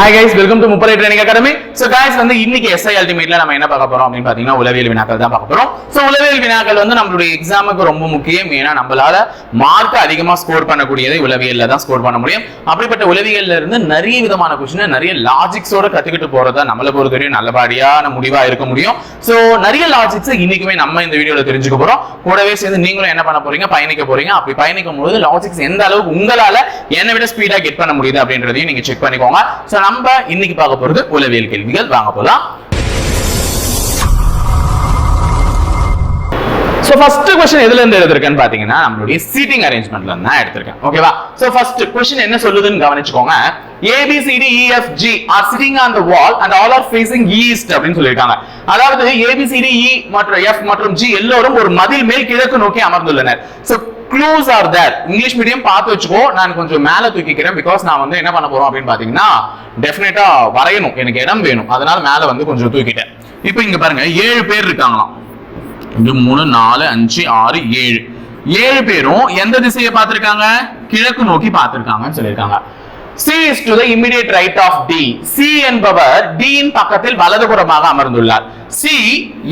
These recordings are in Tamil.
Hi guys welcome to Muppadai training academy so guys வந்து இன்னைக்கு எஸ்ஐ அல்டிமேட்ல நம்ம என்ன பார்க்க போறோம் அப்படின்னு பாத்தீங்கன்னா உளவியல் வினாக்கள் தான் பார்க்க போறோம். ஸோ உளவியல் வினாக்கள் வந்து நம்மளுடைய எக்ஸாமுக்கு ரொம்ப முக்கியம். ஏன்னா நம்மளால மார்க் அதிகமா ஸ்கோர் பண்ணக்கூடியதை உளவியல்ல தான் ஸ்கோர் பண்ண முடியும். அப்படிப்பட்ட உளவியல்ல இருந்து நிறைய விதமான கொஸ்டின் நிறைய லாஜிக்ஸோட கத்துக்கிட்டு போறதா நம்மளை பொறுத்தவரையும் நல்லபடியான முடிவா இருக்க முடியும். சோ நிறைய லாஜிக்ஸ் இன்னைக்குமே நம்ம இந்த வீடியோல தெரிஞ்சுக்க போறோம். கூடவே சேர்ந்து நீங்களும் என்ன பண்ண போறீங்க? பயணிக்க போறீங்க. அப்படி பயணிக்கும் போது லாஜிக்ஸ் எந்த அளவுக்கு உங்களால என்னை விட ஸ்பீடா கெட் பண்ண முடியுது அப்படின்றதையும் நீங்க செக் பண்ணிக்கோங்க. ஸோ நம்ம இன்னைக்கு பார்க்க போறது உளவியல் கேள்விகள். வாங்க போலாம். ஸோ ஃபர்ஸ்ட் கொஸ்டின் எதுல இருந்து எடுத்திருக்கேன்னு பாத்தீங்கன்னா நம்மளுடைய சீட்டிங் அரேஞ்ச்மெண்ட்ல இருந்து தான் எடுத்திருக்கேன். ஓகேவா ஸோ ஃபர்ஸ்ட் கொஸ்டின் என்ன சொல்லுதுன்னு கவனிச்சுக்கோங்க. A B C D E F G are sitting on the wall and all are facing east அப்படின்னு சொல்லியிருக்காங்க. அதாவது A B C D E e மற்றும் எஃப் மற்றும் ஜி எல்லோரும் ஒரு மதில் மேல் கிழக்கு நோக்கி அமர்ந்துள்ளனர். So clues are there English medium பார்த்து வச்சுக்கோ. நான் கொஞ்சம் மேலே தூக்கிக்கிறேன். பிகாஸ் நான் வந்து என்ன பண்ண போறோம் அப்படின்னு பாத்தீங்கன்னா டெஃபினட்டா வரையணும். எனக்கு இடம் வேணும். அதனால மேலே வந்து கொஞ்சம் தூக்கிட்டேன். இப்போ இங்க பாருங்க ஏழு பேர் இருக்காங்களாம். இது மூணு நாலு அஞ்சு ஆறு ஏழு. ஏழு பேரும் எந்த திசையை பார்த்திருக்காங்க? கிழக்கு நோக்கி பார்த்திருக்காங்கன்னு சொல்லியிருக்காங்க. C is to the immediate right of D. C என்பவர் D இன் பக்கத்தில் வலதுபுறமாக அமர்ந்துள்ளார். C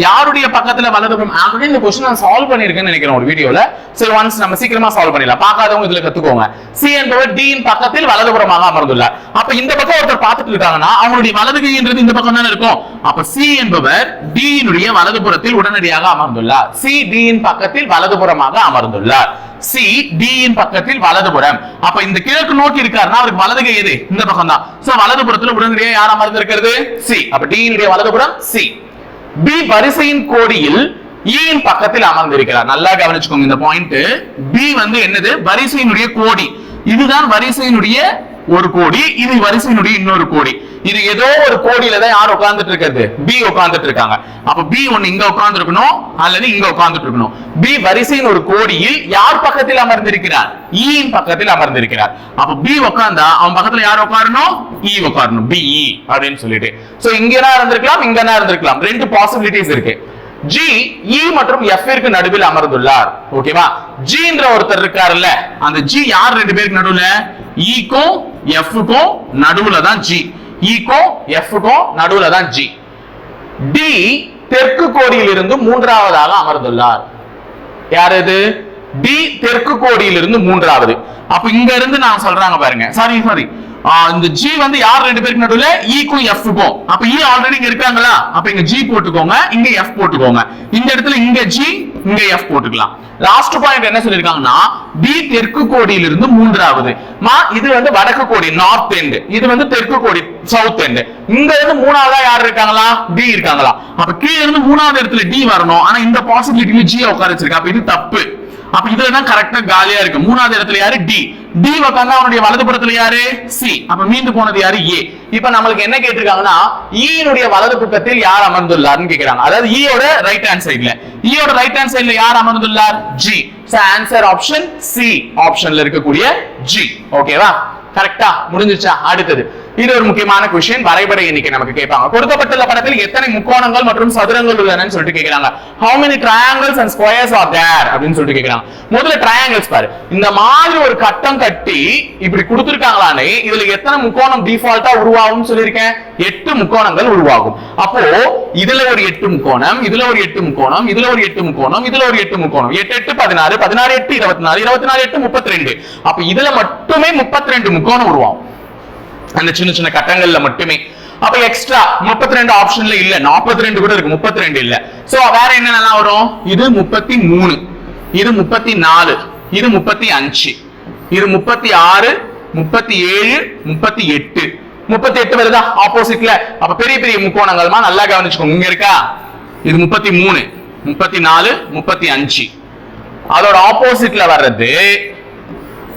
யாருடைய பக்கத்துல வலதுபுறம்? ஆல்ரெடி இந்த கொஸ்டின் நான் சால்வ் பண்ணிருக்கேன்னு நினைக்கிறேன் ஒரு வீடியோல. சரி ஒன்ஸ் நம்ம சீக்கிரமா சால்வ் பண்ணிடலாம். பார்க்காதவங்க இதுல கத்துக்கோங்க. C என்பவர் D இன் பக்கத்தில் வலதுபுறமாக அமர்ந்துள்ளார். அப்ப இந்த பக்கம் ஒருத்தர் பார்த்துட்டு இருக்காங்கன்னா அவங்களுடைய வலது கைன்றது இந்த பக்கம் தானே இருக்கும். அப்ப C என்பவர் D வலதுபுறத்தில் உடனடியாக அமர்ந்துள்ளார். C D இன் பக்கத்தில் வலதுபுறமாக அமர்ந்துள்ளார். சி டியின் பக்கத்தில் வலதுபுறம் அப்ப இந்த கிழக்கு நோக்கி இருக்காருன்னா அவருக்கு வலது கை எது? இந்த பக்கம் தான் சோ வலதுபுறத்துல உடனடியாக யார் அமர்ந்திருக்கிறது சி அப்ப டியினுடைய வலதுபுறம் சி பி வரிசையின் கோடியில் e ஈயின் பக்கத்தில் அமர்ந்திருக்கிறார். நல்லா கவனிச்சுக்கோங்க இந்த பாயிண்ட் பி வந்து என்னது? வரிசையினுடைய கோடி. இதுதான் வரிசையினுடைய ஒரு கோடி இது வரிசையினுடைய இன்னொரு கோடி. இது ஏதோ ஒரு கோடியில தான் யார் உட்கார்ந்துட்டு இருக்கிறது? பி உட்கார்ந்துட்டு இருக்காங்க. அப்ப பி ஒன்னு இங்க உட்கார்ந்து இருக்கணும் அல்லது இங்க உட்கார்ந்துட்டு இருக்கணும். பி வரிசையின் ஒரு கோடியில் யார் பக்கத்தில் அமர்ந்திருக்கிறார்? E இன் பக்கத்தில் அமர்ந்திருக்கிறார். அப்ப பி உட்கார்ந்தா அவன் பக்கத்துல யார் உட்காரணும்? இ உட்காரணும். பி e அப்படின்னு சொல்லிட்டு. சோ இங்க என்ன இருந்திருக்கலாம் இங்க என்ன இருந்திருக்கலாம் ரெண்டு பாசிபிலிட்டிஸ் இருக்கு. ஜி இ e மற்றும் எஃப்இற்கு நடுவில் அமர்ந்துள்ளார். ஓகேவா ஜின்ற ஒருத்தர் இருக்காருல்ல. அந்த ஜி யார் ரெண்டு பேருக்கு நடுவுல? ஈக்கும் எஃப்க்கும் நடுவுல தான் ஜி ஈக்கும் e எஃப்க்கும் நடுவுல தான் ஜி டி தெற்கு கோடியில் இருந்து மூன்றாவதாக அமர்ந்துள்ளார். யார் இது? டி தெற்கு கோடியில் இருந்து மூன்றாவது. அப்ப இங்க இருந்து நான் சொல்றாங்க பாருங்க. சாரி சாரி இந்த ஜி வந்து யார் ரெண்டு பேருக்கு நடுவில்? ஈக்கும் e எஃப்க்கும் அப்ப e இ ஆல்ரெடி இங்க இருக்காங்களா? அப்ப இங்க ஜி போட்டுக்கோங்க இங்க எஃப் போட்டுக்கோங்க. இந்த இடத்துல இங்க ஜி இங்க எஃப் போட்டுக்கலாம். லாஸ்ட் பாயிண்ட் என்ன சொல்லிருக்காங்கன்னா பி தெற்கு கோடியிலிருந்து மூன்றாவது. மா இது வந்து வடக்கு கோடி நார்த் எண்ட் இது வந்து தெற்கு கோடி சவுத் எண்ட் இங்க இருந்து மூணாவதா யார் இருக்காங்களா? டி இருக்காங்களா? அப்ப கீழே இருந்து மூணாவது இடத்துல டி வரணும். ஆனா இந்த பாசிபிலிட்டில ஜி உட்கார வச்சிருக்கா அப்ப இது தப்பு. அப்ப இதுல தான் கரெக்டா காலியா இருக்கு. மூணாவது இடத்துல யாரு? டி டி வைப்பாங்க. அவனுடைய வலதுபுறத்துல யாரு? சி அப்ப மீண்டு போனது யாரு? ஏ இப்ப நம்மளுக்கு என்ன கேட்டிருக்காங்கன்னா e ஈனுடைய வலது பக்கத்தில் யார் அமர்ந்துள்ளார்னு கேக்குறாங்க. அதாவது ஈயோட ரைட் ஹேண்ட் சைடுல ஈயோட ரைட் ஹேண்ட் சைடுல யார் அமர்ந்துள்ளார்? ஜி ஆன்சர் ஆப்ஷன் சி ஆப்ஷன்ல இருக்கக்கூடிய ஜி ஓகேவா கரெக்டா முடிஞ்சிச்சா அடுத்தது. இது ஒரு முக்கியமான கொஸ்டின் வரைபட எண்ணிக்கை நமக்கு கேட்பாங்க. கொடுக்கப்பட்டுள்ள படத்தில் எத்தனை முக்கோணங்கள் மற்றும் சதுரங்கள் உள்ளனன்னு சொல்லிட்டு கேக்குறாங்க how many triangles and squares are there அப்படின்னு சொல்லிட்டு கேட்கிறாங்க. முதல்ல ட்ரையாங்கிள்ஸ் பாரு. இந்த மாதிரி ஒரு கட்டம் கட்டி இப்படி கொடுத்திருக்காங்களானே இதுல எத்தனை முக்கோணம் டிஃபால்ட்டா உருவாகும்னு சொல்லியிருக்கேன்? எட்டு முக்கோணங்கள் உருவாகும். அப்போ இதுல ஒரு எட்டு முக்கோணம் இதுல ஒரு எட்டு முக்கோணம் இதுல ஒரு எட்டு முக்கோணம் இதுல ஒரு எட்டு முக்கோணம். எட்டு எட்டு பதினாறு பதினாறு எட்டு இருபத்தி நாலு இருபத்தி நாலு எட்டு முப்பத்தி ரெண்டு. அப்ப இதுல மட்டுமே முப்பத்தி ரெண்டு முக்கோணம் உருவாகும். அந்த சின்ன சின்ன கட்டங்கள்ல மட்டுமே. அப்ப எக்ஸ்ட்ரா முப்பத்தி ரெண்டு ஆப்ஷன்ல இல்ல. நாற்பத்தி ரெண்டு கூட இருக்கு. முப்பத்தி ரெண்டு இல்ல. சோ வேற என்னென்னலாம் வரும்? இது முப்பத்தி மூணு இது முப்பத்தி நாலு இது முப்பத்தி அஞ்சு இது முப்பத்தி ஆறு முப்பத்தி ஏழு முப்பத்தி எட்டு முப்பத்தி எட்டு வருதா ஆப்போசிட்ல அப்ப பெரிய பெரிய முக்கோணங்கள்மா நல்லா கவனிச்சுக்கோங்க. இங்க இருக்கா? இது முப்பத்தி மூணு முப்பத்தி நாலு முப்பத்தி அஞ்சு அதோட ஆப்போசிட்ல வர்றது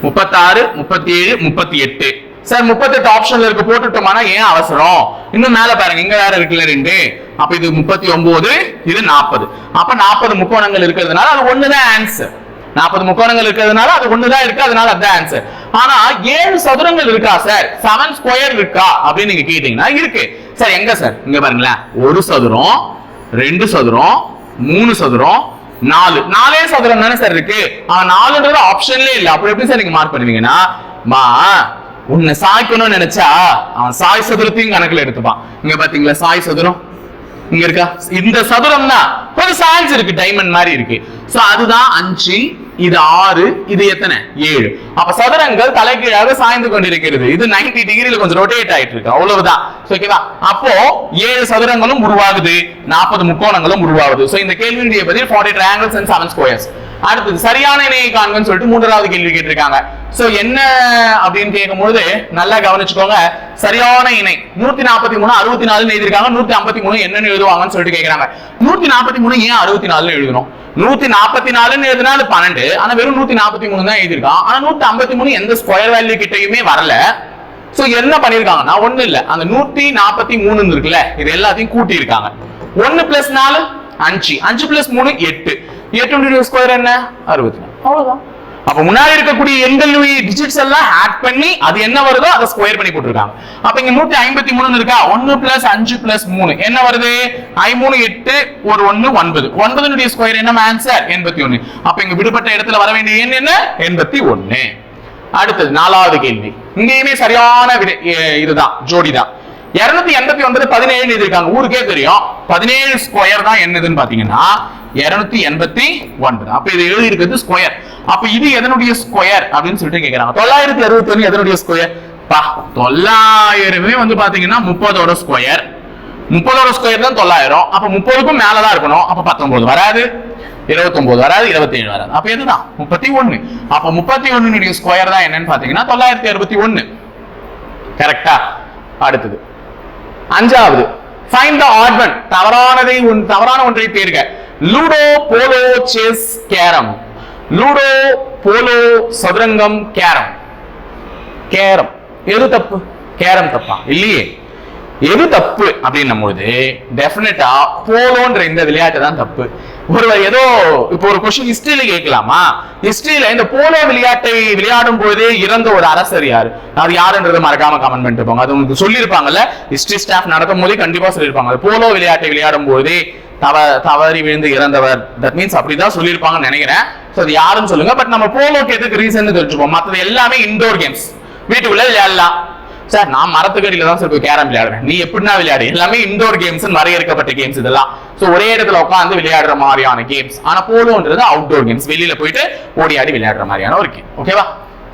முப்பத்தாறு முப்பத்தி ஏழு முப்பத்தி எட்டு சார் முப்பத்தெட்டு ஆப்ஷன்ல இருக்கு போட்டுட்டோமானா ஏன் அவசரம்? இன்னும் மேல பாருங்க இங்க வேற இருக்குல்ல ரெண்டு. அப்ப இது முப்பத்தி ஒன்பது இது நாற்பது அப்ப நாற்பது முக்கோணங்கள் இருக்கிறதுனால அது ஒண்ணுதான் ஆன்சர் நாற்பது முக்கோணங்கள் இருக்கிறதுனால அது ஒண்ணுதான் இருக்கு அதனால அதுதான் ஆன்சர் ஆனா ஏழு சதுரங்கள் இருக்கா சார்? செவன் ஸ்கொயர் இருக்கா அப்படின்னு நீங்க கேட்டீங்கன்னா இருக்கு. சார் எங்க சார்? இங்க பாருங்களேன். ஒரு சதுரம் ரெண்டு சதுரம் மூணு சதுரம் நாலு. நாலே சதுரம் தானே சார் இருக்கு. ஆனா நாலுன்றது ஆப்ஷன்ல இல்ல. அப்படி எப்படி சார் நீங்க மார்க் பண்ணுவீங்கன்னா மா உன்னை சாய்க்கணும்னு நினைச்சா அவன் சாய் சதுரத்தையும் கணக்குல எடுத்துப்பான். இங்க பாத்தீங்களா சாய் சதுரம்? இங்க இருக்கா? இந்த சதுரம் தான் கொஞ்சம் சாய்ஸ் இருக்கு டைமண்ட் மாதிரி இருக்கு. சோ அதுதான் அஞ்சு இது ஆறு இது எத்தனை? ஏழு. அப்ப சதுரங்கள் தலைகீழாக சாய்ந்து கொண்டிருக்கிறது. இது நைன்டி டிகிரியில கொஞ்சம் ரொட்டேட் ஆயிட்டு இருக்கு. அவ்வளவுதான். ஓகேவா அப்போ ஏழு சதுரங்களும் உருவாகுது நாற்பது முக்கோணங்களும் உருவாகுது. சோ இந்த கேள்வியுடைய பதில் forty triangles and seven squares அடுத்தது சரியான இணையை காண்கன்னு சொல்லிட்டு மூன்றாவது கேள்வி கேட்டிருக்காங்க. சோ என்ன அப்படின்னு கேட்கும்போது நல்லா கவனிச்சுக்கோங்க. சரியான இணை. நூத்தி நாற்பத்தி மூணு அறுபத்தி நாலுன்னு எழுதிருக்காங்க நூத்தி ஐம்பத்தி மூணு என்னன்னு எழுதுவாங்கன்னு சொல்லிட்டு கேக்குறாங்க நூத்தி நாற்பத்தி மூணு ஏன் அறுபத்தி நாலுன்னு எழுதணும்? நூத்தி நாற்பத்தி நாலுன்னு எழுதினா அது பன்னெண்டு. ஆனா வெறும் நூத்தி நாற்பத்தி மூணு தான் எழுதிருக்கான் ஆனா நூத்தி ஐம்பத்தி மூணு எந்த ஸ்கொயர் வேல்யூ கிட்டயுமே வரல. சோ என்ன பண்ணிருக்காங்கன்னா ஒண்ணு இல்ல. அந்த நூத்தி நாற்பத்தி மூணு இருக்குல்ல இது எல்லாத்தையும் கூட்டி இருக்காங்க ஒன்னு பிளஸ் நாலு அஞ்சு. அஞ்சு பிளஸ் மூணு எட்டு. எட்டு ஸ்கொயர் என்ன? அறுபத்தி நாலு. அவ்வளவுதான். அப்ப முன்னாடி இருக்கக்கூடிய எண்கள் டிஜிட்ஸ் எல்லாம் ஆட் பண்ணி அது என்ன வருதோ அதை ஸ்கொயர் பண்ணி போட்டுருக்காங்க. அப்ப இங்க நூத்தி ஐம்பத்தி மூணு இருக்கா? ஒன்னு பிளஸ் அஞ்சு பிளஸ் மூணு. என்ன வருது? ஐ மூணு எட்டு ஒரு ஒன்னு ஒன்பது. ஒன்பதுனுடைய ஸ்கொயர் என்ன ஆன்சர் எண்பத்தி ஒண்ணு. அப்ப இங்க விடுபட்ட இடத்துல வர வேண்டிய எண் என்ன? எண்பத்தி ஒண்ணு. அடுத்தது நாலாவது கேள்வி. இங்கேயுமே சரியான இதுதான் ஜோடிதான். இருநூத்தி எண்பத்தி ஒன்பது பதினேழு எழுதியிருக்காங்க. ஊருக்கே தெரியும். பதினேழு ஸ்கொயர் தான் என்னதுன்னு பாத்தீங்கன்னா இருநூத்தி எண்பத்தி ஒன்பது. அப்ப இது எழுதி இருக்கிறது ஸ்கொயர் அப்ப இது எதனுடைய ஸ்கொயர் அப்படின்னு சொல்லிட்டு கேக்குறாங்க. தொள்ளாயிரத்தி அறுபத்தி ஒண்ணு எதனுடைய ஸ்கொயர் பா தொள்ளாயிரமே வந்து பாத்தீங்கன்னா முப்பதோட ஸ்கொயர் முப்பதோட ஸ்கொயர் தான் தொள்ளாயிரம். அப்ப முப்பதுக்கும் மேலதான் இருக்கணும். அப்ப பத்தொன்பது வராது. இருபத்தொன்பது வராது இருபத்தி ஏழு வராது. அப்ப எதுதான் முப்பத்தி ஒண்ணு அப்ப முப்பத்தி ஒண்ணுடைய ஸ்கொயர் தான் என்னன்னு பாத்தீங்கன்னா தொள்ளாயிரத்தி அறுபத்தி ஒண்ணு கரெக்டா அடுத்தது. அஞ்சாவது ஃபைண்ட் த ஆட் ஒன் தவறானதை ஒன் தவறான ஒன்றை தேர்க ludo polo chess carrom ludo polo சதுரங்கம் கேரம் கேரம் எது தப்பு? கேரம் தப்பா? இல்லையே. எது தப்பு அப்படின்னும் பொழுது டெஃபினட்டா போலோன்ற இந்த விளையாட்டு தான் தப்பு. ஒருவர் ஏதோ இப்போ ஒரு கொஸ்டின் ஹிஸ்டரியில கேட்கலாமா? ஹிஸ்டரியில இந்த போலோ விளையாட்டை விளையாடும் போதே இறந்த ஒரு அரசர் யாரு? அது யாருன்றதை மறக்காம கமெண்ட் பண்ணிட்டு போங்க அது உங்களுக்கு சொல்லியிருப்பாங்கல்ல? ஹிஸ்டரி ஸ்டாஃப் நடத்தும் போதே கண்டிப்பா சொல்லியிருப்பாங்க. அது போலோ விளையாட்டை விளையாடும் போதே தவ தவறி விழுந்து இறந்தவர். தட் மீன்ஸ் அப்படிதான் சொல்லியிருப்பாங்கன்னு நினைக்கிறேன். ஸோ அது யாருன்னு சொல்லுங்க. பட் நம்ம போலோக்கு எதுக்கு ரீசன் தெரிஞ்சுப்போம். மற்றது எல்லாமே இன்டோர் கேம்ஸ் வீட்டுக்குள்ள விளையாடலாம். சார் நான் மரத்துக்கடியில தான் சார் போய் கேரம் விளையாடுவேன். நீ எப்படின்னா விளையாடு. எல்லாமே இண்டோர் கேம்ஸ் வரையறுக்கப்பட்ட கேம்ஸ் இதெல்லாம். ஸோ ஒரே இடத்துல உட்காந்து விளையாடுற மாதிரியான கேம்ஸ் ஆனா போலோன்றது அவுட்டோர் கேம்ஸ் வெளியில போயிட்டு ஓடி ஆடி விளையாடுற மாதிரியான ஒரு கேம் ஓகேவா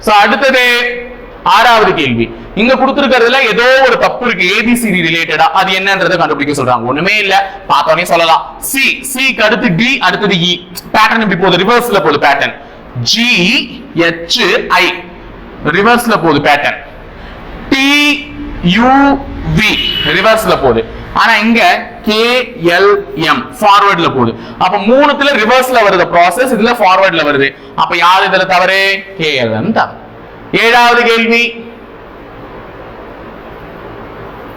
ஸோ அடுத்தது ஆறாவது கேள்வி. இங்க கொடுத்துருக்கிறதுல ஏதோ ஒரு தப்பு இருக்கு. ஏபிசிடி ரிலேட்டடா அது என்னன்றதை கண்டுபிடிக்க சொல்றாங்க. ஒண்ணுமே இல்ல. பார்த்தோன்னே சொல்லலாம். சி சிக்கு அடுத்து டி அடுத்தது இ பேட்டர்ன் இப்படி போகுது? ரிவர்ஸ்ல போகுது பேட்டர்ன் ஜி ஹெச் ஐ ரிவர்ஸ்ல போகுது பேட்டர்ன் டி யூ வி ரிவர்ஸ்ல போகுது ஆனா இங்க கே எல் எம் ஃபார்வர்ட்ல போகுது அப்ப மூணுத்துல ரிவர்ஸ்ல வருது ப்ராசஸ் இதுல ஃபார்வர்ட்ல வருது. அப்ப யார் இதுல தவறு? கே எல் எம் தவறு. ஏழாவது கேள்வி.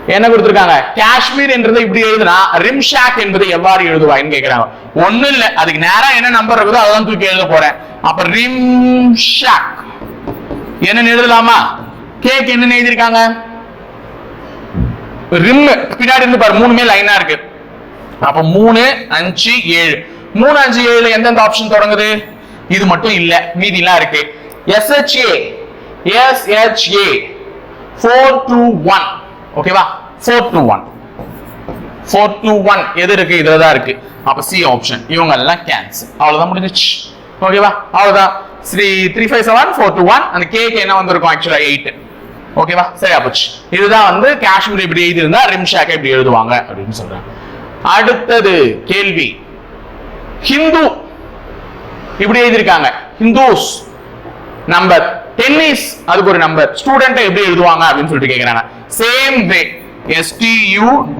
என்ன கொடுத்திருக்காங்க? காஷ்மீர் என்றதை இப்படி எழுதுனா ரிம்ஷாக் என்பதை எவ்வாறு எழுதுவாய்ன்னு கேக்குறாங்க. ஒண்ணு இல்ல. அதுக்கு நேரா என்ன நம்பர் இருக்குதோ அதான் தூக்கி எழுத போறேன். அப்ப ரிம்ஷாக் என்னன்னு எழுதலாமா? கேக் என்ன எழுதிருக்காங்க ரிம் பின்னாடி இருந்து பாரு மூணுமே லைனா இருக்கு. அப்ப மூணு அஞ்சு ஏழு. மூணு அஞ்சு ஏழுல எந்தெந்த ஆப்ஷன் தொடங்குது? இது மட்டும் இல்ல. மீதி எல்லாம் இருக்கு S H A S H A four two one ஓகேவா four two one four two one எது இருக்கு? இதுல தான் இருக்கு. அப்ப சி ஆப்ஷன் இவங்க எல்லாம் கேன்சல் அவ்வளவுதான் முடிஞ்சிச்சு. ஓகேவா அவ்வளவுதான். Three three five seven four two one அந்த கேக் என்ன வந்திருக்கும்? ஆக்சுவலா எயிட் ஓகேவா சரியா போச்சு. இதுதான் வந்து காஷ்மீர் இப்படி எழுதியிருந்தா ரிம்ஷாக்கை இப்படி எழுதுவாங்க அப்படின்னு சொல்றாங்க. அடுத்தது கேள்வி. ஹிந்து இப்படி எழுதியிருக்காங்க. Hindus number. டென்னிஸ் அதுக்கு ஒரு நம்பர். ஸ்டூடெண்ட்டை எப்படி எழுதுவாங்க அப்படின்னு சொல்லிட்டு கேக்குறாங்க. Same way S T E N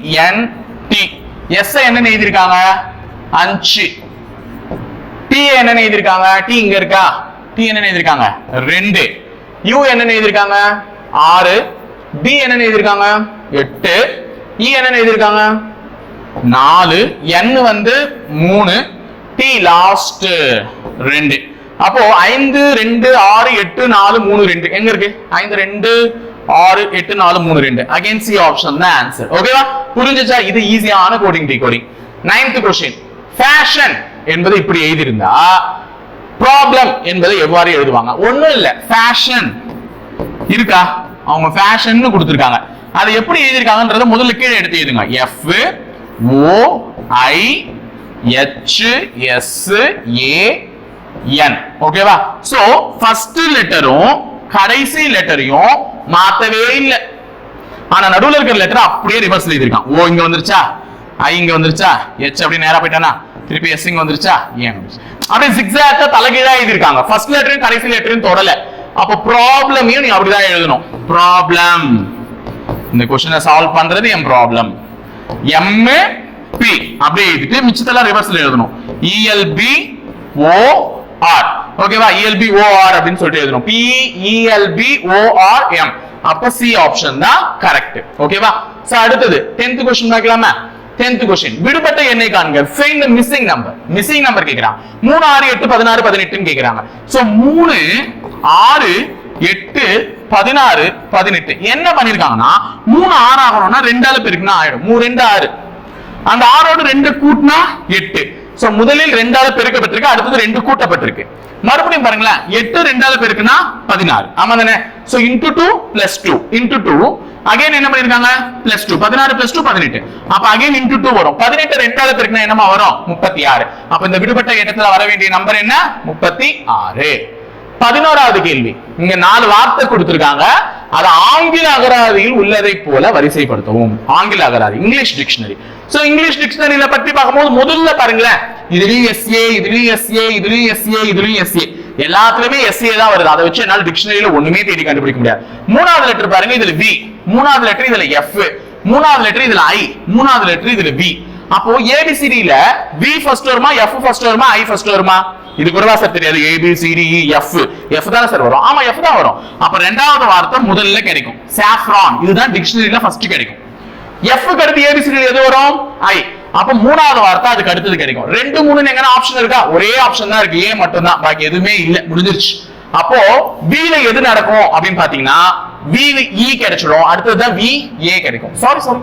N T S என்ன எழுதியிருக்காங்க? அஞ்சு. டி என்ன எழுதியிருக்காங்க? டி இங்க இருக்கா? டி என்ன எழுதியிருக்காங்க? ரெண்டு. யூ என்ன எழுதியிருக்காங்க? ஆறு. டி என்ன எழுதியிருக்காங்க? எட்டு. E இ என்ன எழுதியிருக்காங்க? நாலு. என் வந்து மூணு. டி லாஸ்ட் ரெண்டு. அப்போ ஐந்து ரெண்டு ஆறு எட்டு நாலு மூணு ரெண்டு. எங்க இருக்கு? ஐந்து ரெண்டு ஆறு எட்டு நாலு மூணு ரெண்டு. அகைன் சி ஆப்ஷன் தான் ஆன்சர் ஓகேவா புரிஞ்சுச்சா? இது ஈஸியான coding D coding ninth question fashion என்பது இப்படி எழுதியிருந்தா ப்ராப்ளம் என்பதை எவ்வாறு எழுதுவாங்க? ஒன்றும் இல்லை. ஃபேஷன் இருக்கா? அவங்க ஃபேஷன் கொடுத்துருக்காங்க. அதை எப்படி எழுதியிருக்காங்கன்றத முதல்ல கீழே எடுத்து எழுதுங்க. F O I H S A N ஓகேவா சோ ஃபர்ஸ்ட் லெட்டரும் கடைசி லெட்டரையும் மாத்தவே இல்லை. ஆனா நடுவுல இருக்கிற லெட்டர் அப்படியே ரிவர்ஸ் எழுதிருக்கான் ஓ இங்க வந்துருச்சா? ஐ இங்க வந்துருச்சா? எச் அப்படி நேரா போயிட்டானா? திருப்பி எஸ் இங்க வந்துருச்சா? ஏன் வந்துருச்சு? அப்படியே ஜிக்ஸாக்கா தலைகீழா எழுதிருக்காங்க ஃபர்ஸ்ட் லெட்டரும் கடைசி லெட்டரும் தொடல. அப்ப ப்ராப்ளமையும் நீ அப்படிதான் எழுதணும். ப்ராப்ளம் இந்த கொஸ்டினை சால்வ் பண்றது என் ப்ராப்ளம் எம் பி அப்படியே எழுதிட்டு மிச்சத்தெல்லாம் ரிவர்ஸ்ல எழுதணும். இஎல்பி ஓ ஆர் ஓகேவா இஎல்பி ஓ ஆர் அப்படின்னு சொல்லிட்டு எழுதணும். P E L P O R M அப்ப சி ஆப்ஷன் தான் கரெக்ட் ஓகேவா சோ அடுத்தது 10th கொஸ்டின் பார்க்கலாமா? 10th கொஸ்டின் விடுபட்ட எண்ணை காண்க. Find missing number missing number கேக்குறாங்க 3 6 8 16 18 ன்னு கேக்குறாங்க. சோ 3 6 எட்டு பதினாறு பதினெட்டு. என்ன பண்ணிருக்காங்கன்னா மூணு ஆறு ஆகணும்னா ரெண்டால பெருக்குனா ஆயிடும். மூணு ரெண்டு ஆறு. அந்த ஆறோட ரெண்டு கூட்டினா எட்டு. சோ முதலில் ரெண்டால பெருக்கப்பட்டிருக்கு அடுத்தது ரெண்டு கூட்டப்பட்டிருக்கு. மறுபடியும் பாருங்களேன். எட்டு ரெண்டால பெருக்குனா பதினாறு. ஆமா தானே? So into two plus two into two again என்ன பண்ணிருக்காங்க? பிளஸ் டூ பதினாறு பிளஸ் டூ பதினெட்டு. அப்ப அகைன் இன்டூ டூ வரும். பதினெட்டு ரெண்டாவது என்னமா வரும்? முப்பத்தி ஆறு அப்ப இந்த விடுபட்ட இடத்துல வர வேண்டிய நம்பர் என்ன? முப்பத்தி ஆறு பதினோராவது கேள்வி. இங்க நாலு வார்த்தை கொடுத்திருக்காங்க. அது ஆங்கில அகராதியில் உள்ளதை போல வரிசைப்படுத்தவும். ஆங்கில அகராதி இங்கிலீஷ் டிக்ஷனரி சோ இங்கிலீஷ் டிக்ஷனரியில பத்தி பார்க்கும்போது முதல்ல பாருங்களேன். இதுலயும் எஸ்ஏ இதுலயும் எஸ்ஏ இதுலயும் எஸ்ஏ இதுலயும் எஸ்ஏ எல்லாத்துலயுமே எஸ்ஏ தான் வருது. அதை வச்சு என்னால டிக்ஷனரியில ஒண்ணுமே தேடி கண்டுபிடிக்க முடியாது. மூணாவது லெட்டர் பாருங்க இதுல வி மூணாவது லெட்டர் இதுல எஃப் மூணாவது லெட்டர் இதுல ஐ மூணாவது லெட்டர் இதுல வி அப்போ ஏபிசிடியில வி ஃபர்ஸ்ட் வருமா எஃப் ஃபர்ஸ்ட் வருமா ஐ ஃபர்ஸ்ட் வருமா? இது கூடவா சார் தெரியாது. A B C D F F தானே சார் வரும். ஆமா எஃப் தான் வரும். அப்ப ரெண்டாவது வார்த்தை முதல்ல கிடைக்கும். சாஃப்ரான் இதுதான் டிக்ஷனரியில ஃபர்ஸ்ட் கிடைக்கும். எஃப் அடுத்து ஏபிசிடி எது வரும்? ஐ அப்ப மூணாவது வார்த்தை அதுக்கு அடுத்தது கிடைக்கும். ரெண்டு மூணு எங்கன்னா ஆப்ஷன் இருக்கா? ஒரே ஆப்ஷன் தான் இருக்கு. ஏ மட்டும் தான் பாக்கி எதுவுமே இல்ல. முடிஞ்சிருச்சு. அப்போ வில எது நடக்கும் அப்படின்னு பாத்தீங்கன்னா வி இ e கிடைச்சிடும். அடுத்ததுதான் வி ஏ கிடைக்கும். சாரி சாரி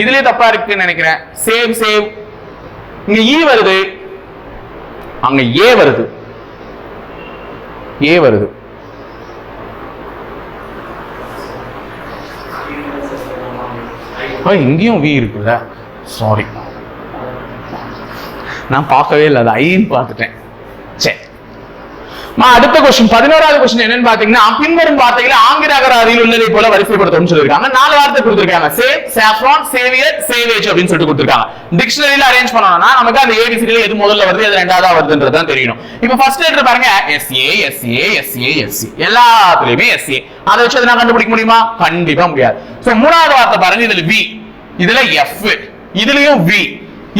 இதுலயே தப்பா இருக்குன்னு நினைக்கிறேன். சேவ் சேவ் இங்க இ வருது. அங்க ஏ வருது. ஏ வருது. இங்கேயும் வி இருக்குல்ல? சாரி நான் பார்க்கவே இல்லை அது ஐன்னு பார்த்துட்டேன். சரி மா, அடுத்த கொஸ்டின் பதினோராவது கொஸ்டின் என்னன்னு பாத்தீங்கன்னா பின்வரும் வார்த்தைகளை ஆங்கில அகராதியில் உள்ளதை போல வரிசைப்படுத்தணும்னு சொல்லிருக்காங்க நாலு வார்த்தை கொடுத்திருக்காங்க. சேவ் சாஃப்ரான் சேவியர் சேவேஜ் அப்படின்னு சொல்லிட்டு கொடுத்திருக்காங்க. டிக்ஷனரியில அரேஞ்ச் பண்ணணும்னா நமக்கு அந்த ஏபிசிடில எது முதல்ல வருது எது ரெண்டாவதா வருதுன்றது தான் தெரியணும் இப்போ ஃபர்ஸ்ட் லெட்டர் பாருங்க. S A S A S A S C எல்லாத்துலயுமே எஸ்ஏ அதை வச்சு அதை நான் கண்டுபிடிக்க முடியுமா? கண்டிப்பா முடியாது. சோ மூணாவது வார்த்தை பாருங்க இதுல வி இதுல எஃப் இதுலயும் வி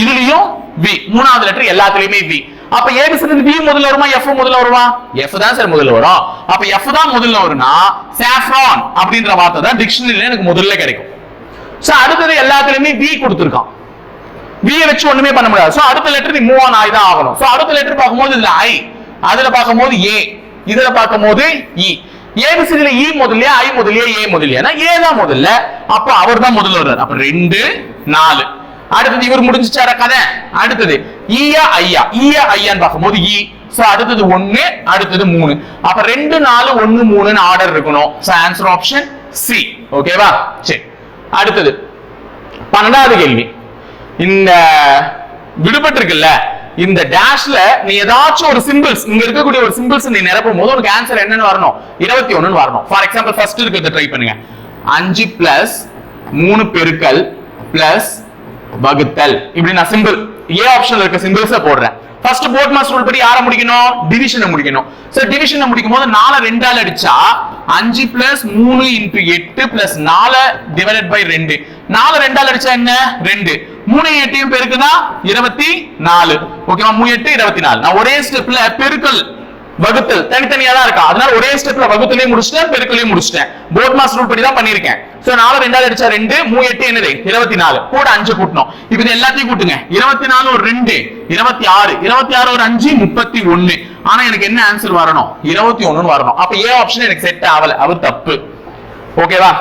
இதுலயும் வி மூணாவது லெட்டர் எல்லாத்துலயுமே வி அப்ப ஏபிசிடி வி முதல்ல வருமா? எஃப் முதல்ல வருமா? எஃப் தான் சார் முதல்ல வரும். அப்ப எஃப் தான் முதல்ல வரும்னா சாஃப்ரான் அப்படின்ற வார்த்தை தான் டிக்ஷனரியில எனக்கு முதல்ல கிடைக்கும். சோ அடுத்தது எல்லாத்துலயுமே வி கொடுத்துருக்கான். V வச்சு ஒண்ணுமே பண்ண முடியாது. சோ அடுத்த லெட்டர் நீ மூவ் ஆன் ஆகி தான் ஆகணும். சோ அடுத்த லெட்டர் பார்க்கும்போது இதுல ஐ அதுல பார்க்கும்போது ஏ இதுல பார்க்கும்போது e. இ ஏபிசிடில இ e முதல்லையா ஐ முதலியா ஏ முதல்லையா ஏ தான் முதல்ல. அப்ப அவர் தான் முதல்ல வர்றாரு. அப்ப ரெண்டு நாலு. அடுத்தது இவர் முடிஞ்சுச்சார கதை? அடுத்தது ஈயா ஐயா ஈயா ஐயான்னு பார்க்கும்போது இ சோ அடுத்தது ஒண்ணு அடுத்தது மூணு. அப்ப ரெண்டு நாலு ஒன்னு மூணுன்னு ஆர்டர் இருக்கணும். சோ ஆன்சர் ஆப்ஷன் சி ஓகேவா சரி. அடுத்தது பன்னெண்டாவது கேள்வி. இந்த விடுபட்டு இருக்குல்ல இந்த டேஷ்ல நீ ஏதாச்சும் ஒரு சிம்பிள்ஸ் இங்க இருக்கக்கூடிய ஒரு சிம்பிள்ஸ் நீ நிரப்பும் போது உனக்கு ஆன்சர் என்னன்னு வரணும். இருபத்தி ஒண்ணுன்னு வரணும். ஃபார் எக்ஸாம்பிள் ஃபர்ஸ்ட் இருக்கிறத ட்ரை பண்ணுங்க. அஞ்சு பிளஸ் மூணு பெருக்கல் பிளஸ் வகுத்தல். இப்படி நான் சிம்பிள் ஏ ஆப்ஷன்ல இருக்க சிம்பிள்ஸ போடுறேன். ஃபர்ஸ்ட் போர்ட் மாஸ்டர் ரூல் படி யாரை முடிக்கணும்? டிவிஷனை முடிக்கணும். சோ டிவிஷனை முடிக்கும் போது நாலு ரெண்டால் அடிச்சா அஞ்சு பிளஸ் மூணு இன்டு எட்டு பிளஸ் நாலு டிவைடட் பை ரெண்டு. நாலு ரெண்டால் அடிச்சா என்ன? ரெண்டு. மூணு எட்டையும் பெருக்குனா இருபத்தி நாலு. ஓகேவா மூணு எட்டு இருபத்தி நாலு. நான் ஒரே ஸ்டெப்ல பெருக்கல். வகுத்தல் தனித்தனியா தான் இருக்கா? அதனால ஒரே ஸ்டெப்ல வகுத்தலையும் முடிச்சிட்டேன் பெருக்கலையும் முடிச்சிட்டேன். போர்ட் மாஸ்டர் ரூல் படி தான் பண்ணிருக்கேன் சோ நாலு ரெண்டாவது அடிச்சா ரெண்டு மூ எட்டு என்னது? இருபத்தி நாலு கூட அஞ்சு கூட்டணும். இப்ப இது எல்லாத்தையும் கூட்டுங்க. இருபத்தி நாலு ஒரு ரெண்டு இருபத்தி ஆறு இருபத்தி ஆறு ஒரு அஞ்சு முப்பத்தி ஒண்ணு ஆனா எனக்கு என்ன ஆன்சர் வரணும்? இருபத்தி ஒண்ணுன்னு வரணும். அப்ப ஏ ஆப்ஷன் எனக்கு செட் ஆகல. அவர் தப்பு. ஓகேவா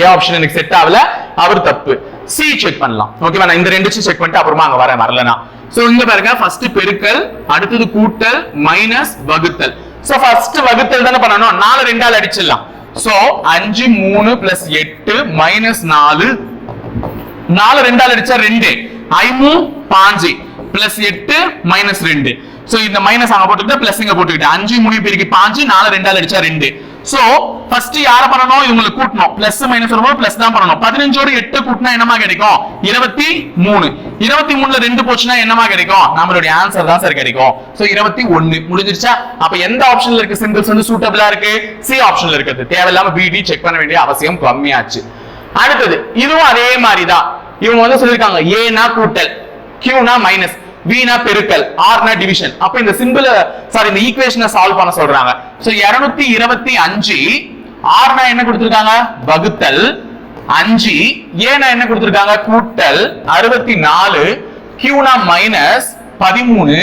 ஏ ஆப்ஷன் எனக்கு செட் ஆகல. அவர் தப்பு. சி செக் பண்ணலாம். ஓகேவா நான் இந்த ரெண்டு செக் பண்ணிட்டு அப்புறமா அங்க வரேன் வரலனா சோ இங்க பாருங்க ஃபர்ஸ்ட் பெருக்கல் அடுத்தது கூட்டல் மைனஸ் வகுத்தல். சோ ஃபர்ஸ்ட் வகுத்தல் தானே பண்ணணும்? நாலு ரெண்டால் அடிச்சிடலாம். சோ அஞ்சு மூணு பிளஸ் எட்டு மைனஸ் நாலு. நாலு ரெண்டால் அடிச்சா ரெண்டு. ஐமு பாஞ்சு. பிளஸ் எட்டு மைனஸ் ரெண்டு. சோ இந்த மைனஸ் அங்க போட்டுக்கிட்டு பிளஸ் இங்க போட்டுக்கிட்டு அஞ்சு மூணு பெருக்கி பாஞ்சு நாலு ரெண்டால் அடிச்சா ரெண்டு. சோ ஃபர்ஸ்ட் யார பண்ணணும்? இவங்களுக்கு கூட்டணும். பிளஸ் மைனஸ் வரும்போது பிளஸ் தான் பண்ணணும். பதினஞ்சோடு எட்டு கூட்டினா என்னமா கிடைக்கும்? இருபத்தி மூணு. இருபத்தி மூணுல ரெண்டு போச்சுன்னா என்னமா கிடைக்கும்? நம்மளுடைய ஆன்சர் தான் சார் கிடைக்கும். சோ இருபத்தி ஒண்ணு முடிஞ்சிருச்சா? அப்ப எந்த ஆப்ஷன்ல இருக்கு? சிம்பிள்ஸ் வந்து சூட்டபிளா இருக்கு? சி ஆப்ஷன்ல இருக்குது தேவையில்லாம பிடி செக் பண்ண வேண்டிய அவசியம் கம்மியாச்சு. அடுத்தது இதுவும் அதே மாதிரி தான் இவங்க வந்து சொல்லிருக்காங்க ஏனா கூட்டல் கியூனா மைனஸ் வீணா பெருக்கல் ஆர்னா டிவிஷன் அப்ப இந்த சிம்பிள் சாரி இந்த ஈக்குவேஷனை சால்வ் பண்ண சொல்றாங்க. சோ 225 இருபத்தி அஞ்சு ஆர்னா என்ன கொடுத்திருக்காங்க? வகுத்தல். அஞ்சு ஏனா என்ன கொடுத்திருக்காங்க? கூட்டல். அறுபத்தி நாலு கியூனா மைனஸ் பதிமூணு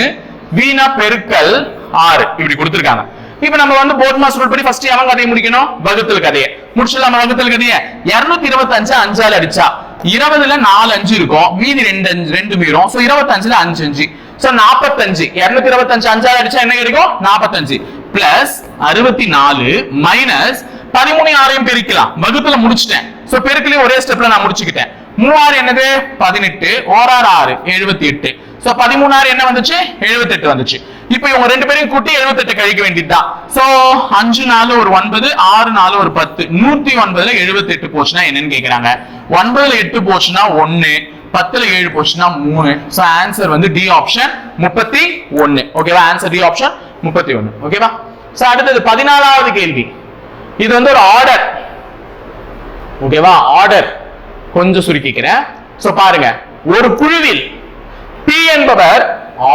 வீணா பெருக்கல் ஆறு. இப்படி கொடுத்திருக்காங்க. இப்ப நம்ம வந்து போர்ட் மாஸ்டர் ரூல் படி ஃபர்ஸ்ட் எவன் கதையை முடிக்கணும். வகுத்தல் கதையை. முடிச்சிடலாமா வகுத்தல் கதையை? இருநூத்தி இருபத்தி அஞ்சு அஞ்சால அடிச்சா. இருபதுல நாலு அஞ்சு இருக்கும். மீதி ரெண்டு அஞ்சு ரெண்டு மீறும். சோ இருபத்தஞ்சுல அஞ்சு அஞ்சு. சோ நாற்பத்தஞ்சு இருநூத்தி இருபத்தஞ்சு அஞ்சால அடிச்சா என்ன கிடைக்கும்? நாற்பத்தஞ்சு பிளஸ் அறுபத்தி நாலு மைனஸ் பதிமூணு ஆறையும் பெருக்கலாம். வகுப்புல முடிச்சிட்டேன். சோ பெருக்கலையும் ஒரே ஸ்டெப்ல நான் முடிச்சுக்கிட்டேன். மூவாறு என்னது? பதினெட்டு. ஓராறு ஆறு. எழுபத்தி எட்டு. சோ பதிமூணாறு என்ன வந்துச்சு? எழுபத்தி எட்டு வந்துச்சு. இப்போ இவங்க ரெண்டு பேரையும் கூட்டி எழுபத்தி எட்டு கழிக்க வேண்டியதுதான் சோ அஞ்சு நாலு ஒரு ஒன்பது ஆறு நாலு ஒரு பத்து நூத்தி ஒன்பதுல எழுபத்தி எட்டு போச்சுன்னா என்னன்னு கேக்குறாங்க. ஒன்பதுல எட்டு போச்சுன்னா ஒன்னு பத்துல ஏழு போச்சுன்னா மூணு. சோ ஆன்சர் வந்து டி ஆப்ஷன் முப்பத்தி ஒன்னு ஓகேவா ஆன்சர் டி ஆப்ஷன் முப்பத்தி ஒன்னு ஓகேவா சோ அடுத்தது பதினாலாவது கேள்வி. இது வந்து ஒரு ஆர்டர் ஓகேவா ஆர்டர் கொஞ்சம் சுருக்கிக்கிறேன். சோ பாருங்க. ஒரு குழுவில் பி என்பவர்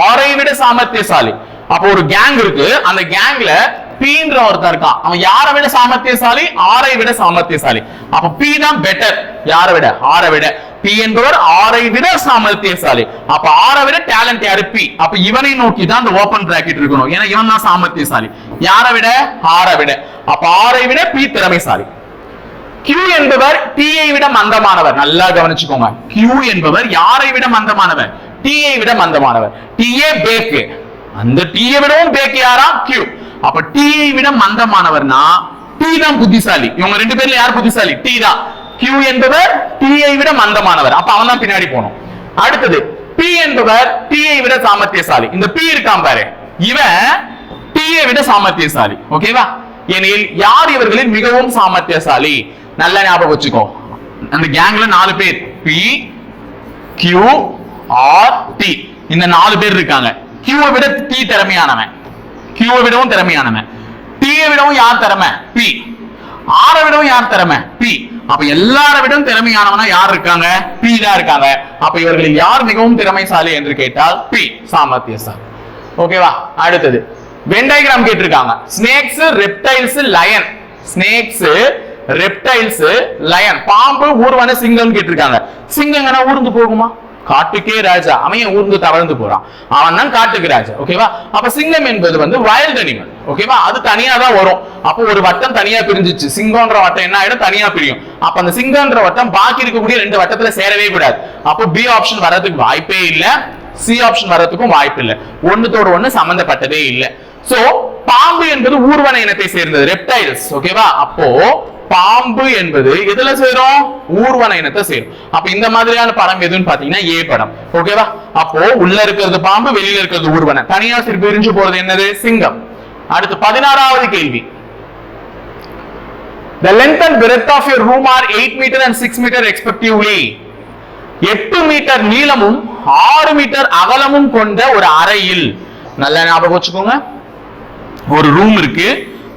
ஆரை விட சாமர்த்தியசாலி. அப்போ ஒரு கேங் இருக்கு. அந்த கேங்ல பீன்ற ஒருத்தன் இருக்கான். அவன் யாரை விட சாமர்த்தியசாலி? ஆரை விட சாமர்த்தியசாலி. அப்ப பி தான் பெட்டர் யாரை விட? ஆரை விட. பி என்பவர் ஆரை விட சாமர்த்தியசாலி. அப்ப ஆரை விட டேலண்ட் யாரு? பி அப்ப இவனை நோக்கி தான் அந்த ஓபன் பிராக்கெட் இருக்கணும். ஏன்னா இவன் தான் சாமர்த்தியசாலி. யாரை விட? ஆரை விட. அப்ப ஆரை விட பி திறமைசாலி. கியூ என்பவர் T விட மந்தமானவர். நல்லா கவனிச்சுக்கோங்க. கியூ என்பவர் யாரை விட மந்தமானவர்? டிஏ விட மந்தமானவர். டிஏ ஏ பேக்கு அந்த டிஏ விடவும் பேக்கு யாரா? கியூ அப்ப டிஏ விட மந்தமானவர்னா டி தான் புத்திசாலி. இவங்க ரெண்டு பேர்ல யார் புத்திசாலி? டி தான். கியூ என்பவர் T விட மந்தமானவர். அப்ப அவன் தான் பின்னாடி போனோம் அடுத்தது பி என்பவர் T விட சாமர்த்தியசாலி. இந்த பி இருக்கான் பாரு. இவன் டிஏ விட சாமர்த்தியசாலி. ஓகேவா எனில் யார் இவர்களில் மிகவும் சாமர்த்தியசாலி? நல்ல ஞாபகம் வச்சுக்கோ. அந்த கேங்ல நாலு பேர். பி கியூ ஆர் டி இந்த நாலு பேர் இருக்காங்க. கியூவை விட டி திறமையானவன். கியூவை விடவும் திறமையானவன். டீயை விடவும் யார் திறமை? பி ஆரை விடவும் யார் திறமை? பி அப்ப எல்லாரை விடவும் திறமையானவனா யார் இருக்காங்க? பி தான் இருக்காங்க. அப்ப இவர்கள் யார் மிகவும் திறமைசாலி என்று கேட்டால் பி சாமர்த்தியசாலி ஓகேவா அடுத்தது. வென் டயகிராம் கேட்டிருக்காங்க. Snakes reptiles lion snakes reptiles lion பாம்பு ஊர்வன சிங்கம் கேட்டிருக்காங்க. சிங்கங்கன்னா ஊர்ந்து போகுமா? காட்டுக்கே ராஜா. அவன் ஊர்ந்து தவழ்ந்து போறான். அவன் தான் காட்டுக்கு ராஜா. ஓகேவா அப்ப சிங்கம் என்பது வந்து வைல்ட் அனிமல் ஓகேவா அது தனியா தான் வரும். அப்போ ஒரு வட்டம் தனியா பிரிஞ்சிச்சு. சிங்கம்ன்ற வட்டம் என்ன ஆயிடும்? தனியா பிரியும். அப்ப அந்த சிங்கம்ன்ற வட்டம் பாக்கி இருக்கக்கூடிய ரெண்டு வட்டத்துல சேரவே கூடாது. அப்போ பி ஆப்ஷன் வர்றதுக்கு வாய்ப்பே இல்லை. சி ஆப்ஷன் வர்றதுக்கும் வாய்ப்பு இல்லை ஒன்னுத்தோட ஒண்ணு சம்பந்தப்பட்டதே இல்லை. சோ பாம்பு என்பது ஊர்வன இனத்தை சேர்ந்தது ரெப்டைல்ஸ் ஓகேவா அப்போ பாம்பு என்பது எதுல சேரும்? ஊர்வன இனத்தை சேரும். அப்ப இந்த மாதிரியான படம் எதுன்னு பாத்தீங்கன்னா ஏ படம் ஓகேவா அப்போ உள்ள இருக்கிறது பாம்பு வெளியில இருக்கிறது ஊர்வன. தனியா சரி பிரிஞ்சு போறது என்னது? சிங்கம். அடுத்து பதினாறாவது கேள்வி. The length and breadth of your room are 8 meter and 6 meter respectively. எட்டு மீட்டர் நீளமும் ஆறு மீட்டர் அகலமும் கொண்ட ஒரு அறையில் நல்ல ஞாபகம் வச்சுக்கோங்க. ஒரு ரூம் இருக்கு.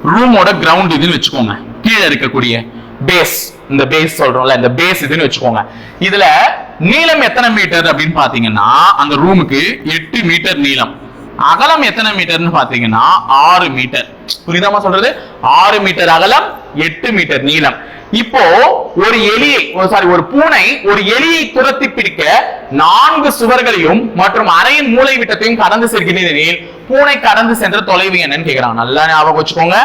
ரூமோட கிரவுண்ட் இதுன்னு வச்சுக்கோங்க. கீழே இருக்கக்கூடிய பேஸ் இந்த பேஸ் சொல்றோம்ல இந்த பேஸ் இதுன்னு வச்சுக்கோங்க. இதுல நீளம் எத்தனை மீட்டர் அப்படின்னு பாத்தீங்கன்னா அந்த ரூமுக்கு எட்டு மீட்டர் நீளம். அகலம் எத்தனை மீட்டர்னு பாத்தீங்கன்னா ஆறு மீட்டர் புரியுதாமா சொல்றது? ஆறு மீட்டர் அகலம் எட்டு மீட்டர் நீளம். இப்போ ஒரு எலியை சாரி ஒரு பூனை ஒரு எலியை துரத்தி பிடிக்க நான்கு சுவர்களையும் மற்றும் அறையின் மூளை விட்டத்தையும் கடந்து செல்கிறேன் பூனை கடந்து சென்ற தொலைவு என்னன்னு கேக்குறாங்க நல்லா ஞாபகம் வச்சுக்கோங்க.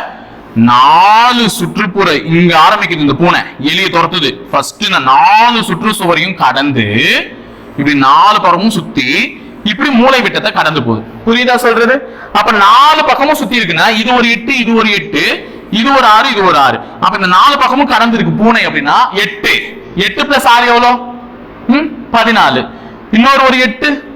நாலு சுற்றுப்புற இங்க ஆரம்பிக்குது இந்த பூனை. எலியை துரத்துது. ஃபர்ஸ்ட் நாலு நாலு சுற்றுச்சுவரையும் கடந்து இப்படி நாலு பரமும் சுத்தி இப்படி மூளை விட்டத்தை கடந்து போகுது. புரியுதா சொல்றது? அப்ப நாலு பக்கமும் சுத்தி இருக்குன்னா இது ஒரு எட்டு இது ஒரு எட்டு இது ஒரு ஆறு இது ஒரு ஆறு. அப்ப இந்த நாலு பக்கமும் கடந்து இருக்கு பூனை அப்படின்னா எட்டு. எட்டு பிளஸ் ஆறு எவ்வளோ? ம்? பதினாலு. இன்னொரு ஒரு எட்டு?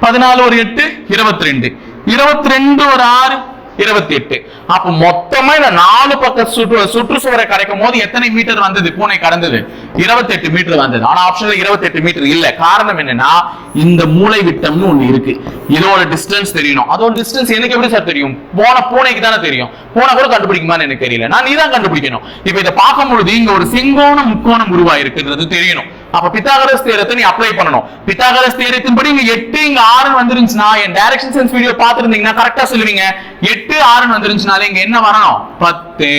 பதினாலு ஒரு எட்டு இருபத்தி ரெண்டு. இருபத்தி ரெண்டு ஒரு ஆறு இருபத்தி எட்டு. அப்ப மொத்தமா இந்த நாலு பக்க சுற்று சுற்றுச்சுவரை கரைக்கும் போது எத்தனை மீட்டர் வந்தது? பூனை கடந்தது. இருபத்தி எட்டு மீட்டர் வந்தது. ஆனா ஆப்ஷன்ல இருபத்தி எட்டு மீட்டர் இல்ல. காரணம் என்னன்னா இந்த மூளை விட்டம்னு ஒண்ணு இருக்கு. இதோட டிஸ்டன்ஸ் தெரியணும். அதோட டிஸ்டன்ஸ் எனக்கு எப்படி சார் தெரியும்? போன பூனைக்கு தானே தெரியும். பூனை கூட கண்டுபிடிக்குமான்னு எனக்கு தெரியல. நான் நீ தான் கண்டுபிடிக்கணும். இப்ப இதை பார்க்கும் பொழுது இங்க ஒரு செங்கோண முக்கோணம் உருவாயிருக்குன்றது தெரியணும். அப்ப பித்தாகரஸ் தியரத்தை நீ அப்ளை பண்ணணும். பித்தாகரஸ் தியரத்தின்படி இங்க எட்டு இங்க ஆறு வந்துருந்துச்சுன்னா என் டைரக்ஷன் சென்ஸ் வீடியோ பாத்துருந்தீங்கன்னா கரெக்டா சொல்லுவீங்க. எட்டு ஆறு வந்துருந்துச்சுனால இங்க என்ன வரணும்? பத்து.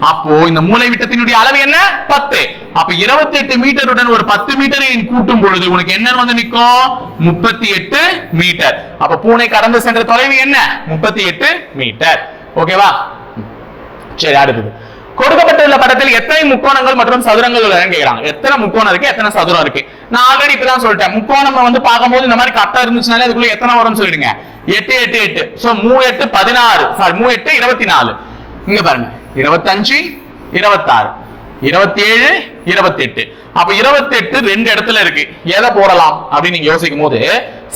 அப்போ இந்த மூளை விட்டத்தினுடைய அளவு என்ன? பத்து. அப்ப இருபத்தி எட்டு மீட்டருடன் ஒரு பத்து மீட்டரை கூட்டும் பொழுது உனக்கு என்ன வந்து நிக்கும் முப்பத்தி எட்டு மீட்டர். அப்ப பூனை கடந்து சென்ற தொலைவு என்ன? முப்பத்தி எட்டு மீட்டர் ஓகேவா சரி அடுத்தது. கொடுக்கப்பட்டுள்ள படத்தில் எத்தனை முக்கோணங்கள் மற்றும் சதுரங்கள் உள்ளதுன்னு எத்தனை முக்கோணம் இருக்கு எத்தனை சதுரம் இருக்கு. நான் ஆல்ரெடி இப்பதான் சொல்லிட்டேன். முக்கோணம் வந்து பார்க்கும்போது இந்த மாதிரி கட்டா இருந்துச்சுனாலே அதுக்குள்ள எத்தனை வரும்னு சொல்லிடுங்க. எட்டு எட்டு எட்டு. சோ மூ எட்டு பதினாறு. சாரி மூ எட்டு இருபத்தி நாலு இங்க பாருங்க. இருபத்தஞ்சு இருபத்தாறு. இருபத்தி ஏழு இருபத்தி எட்டு அப்ப இருபத்தி எட்டு ரெண்டு இடத்துல இருக்கு. எதை போடலாம் அப்படின்னு நீங்க யோசிக்கும் போது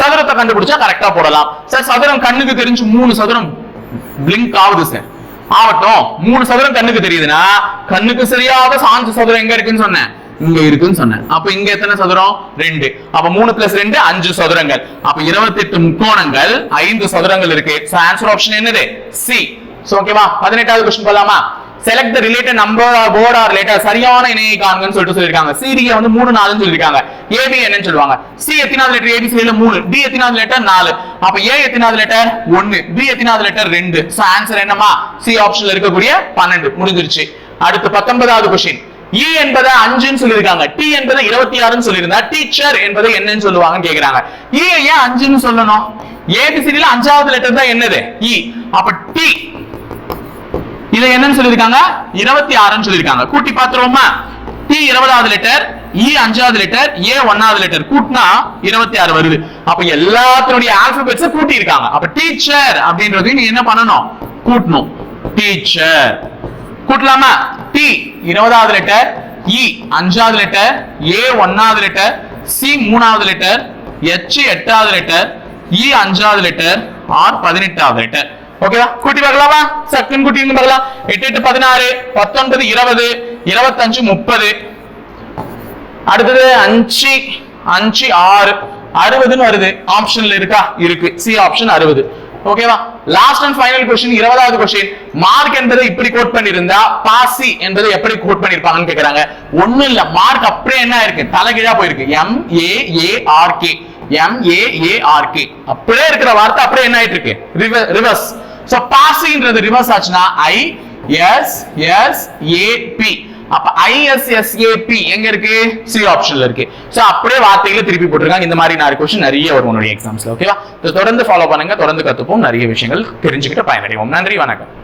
சதுரத்தை கண்டுபிடிச்சா கரெக்டா போடலாம். சார் சதுரம் கண்ணுக்கு தெரிஞ்சு மூணு சதுரம் பிளிங்க் ஆகுது சார். ஆகட்டும் மூணு சதுரம் கண்ணுக்கு தெரியுதுன்னா கண்ணுக்கு சரியாத சாஞ்சு சதுரம் எங்க இருக்குன்னு சொன்னேன். இங்க இருக்குன்னு சொன்னேன். அப்ப இங்க எத்தனை சதுரம்? ரெண்டு. அப்ப மூணு பிளஸ் ரெண்டு அஞ்சு சதுரங்கள். அப்ப இருபத்தி எட்டு முக்கோணங்கள் ஐந்து சதுரங்கள் இருக்கு. ஆன்சர் ஆப்ஷன் என்னது? சி ஓகேவா பதினெட்டாவது கொஸ்டின் போலாமா? Select the related number or word or letter சரியான இணையை காண்கன்னு சொல்லிட்டு சொல்லியிருக்காங்க. சிடியை வந்து மூணு நாலுன்னு சொல்லியிருக்காங்க. ஏபி என்னன்னு சொல்லுவாங்க. சி எத்தினாவது லெட்டர் ஏபிசில மூணு. டி எத்தினாவது லெட்டர் நாலு. அப்ப ஏ எத்தினாவது லெட்டர் ஒன்னு பி எத்தினாவது லெட்டர் ரெண்டு. சோ ஆன்சர் என்னமா சி ஆப்ஷன்ல இருக்கக்கூடிய பன்னெண்டு. முடிஞ்சிருச்சு. அடுத்து பத்தொன்பதாவது கொஸ்டின் இ e என்பதை அஞ்சுன்னு சொல்லியிருக்காங்க. டி என்பதை இருபத்தி ஆறுன்னு சொல்லியிருந்தா டீச்சர் என்பது என்னன்னு சொல்லுவாங்கன்னு கேக்குறாங்க. E இ ஏன் அஞ்சுன்னு சொல்லணும்? ஏபிசிடில அஞ்சாவது லெட்டர் தான் என்னது? இ அப்ப டி இதை என்னன்னு சொல்லிருக்காங்க இருபத்தி ஆறுன்னு சொல்லிருக்காங்க கூட்டி பாத்துருவோமா டி இருபதாவது லிட்டர் இ e அஞ்சாவது லிட்டர் ஏ ஒன்னாவது லிட்டர் கூட்டினா இருபத்தி ஆறு வருது. அப்ப எல்லாத்தினுடைய ஆல்பபெட்ஸ் கூட்டி இருக்காங்க அப்ப டீச்சர் அப்படின்றது நீ என்ன பண்ணணும்? கூட்டணும். டீச்சர் கூட்டலாமா? டி இருபதாவது லிட்டர் இ e அஞ்சாவது லிட்டர் ஏ ஒன்னாவது லிட்டர் சி மூணாவது லிட்டர் எச் எட்டாவது லிட்டர் இ e அஞ்சாவது லிட்டர் ஆர் பதினெட்டாவது லிட்டர் ஓகேவா கூட்டி பார்க்கலாமா சக்குன்னு கூட்டி பார்க்கலாம் எட்டு எட்டு பதினாறு பத்தொன்பது இருபது இருபத்தஞ்சு முப்பது. அடுத்தது அஞ்சு அஞ்சு ஆறு. அறுபதுன்னு வருது. ஆப்ஷன்ல இருக்கா? இருக்கு. சி ஆப்ஷன் அறுபது. ஓகேவா லாஸ்ட் அண்ட் ஃபைனல் கொஸ்டின் இருபதாவது கொஸ்டின் மார்க் என்பதை இப்படி கோட் பண்ணிருந்தா பாசி என்பதை எப்படி கோட் பண்ணிருப்பாங்கன்னு கேக்குறாங்க. ஒண்ணும் இல்ல. மார்க் அப்படியே என்ன இருக்கு தலைகீழா போயிருக்கு. M A A R K M A A R K அப்படியே இருக்கிற வார்த்தை அப்படியே என்ன ஆயிட்டு இருக்கு ரிவர்ஸ் சோ பாசின்றது ரிவர்ஸ் ஆச்சுன்னா ஐ எஸ் எஸ் ஏ அப்ப ஐஎஸ்எஸ்ஏபி எங்க இருக்கு? சி ஆப்ஷன்ல இருக்கு. சோ அப்படியே வார்த்தைகளை திருப்பி போட்டிருக்காங்க. இந்த மாதிரி நாலு கொஸ்டின் நிறைய வரும் உன்னுடைய எக்ஸாம்ஸ்ல ஓகேவா தொடர்ந்து ஃபாலோ பண்ணுங்க. தொடர்ந்து கத்துப்போம். நிறைய விஷயங்கள் தெரிஞ்சுக்கிட்டு பயனடைவோம். நன்றி. வணக்கம்.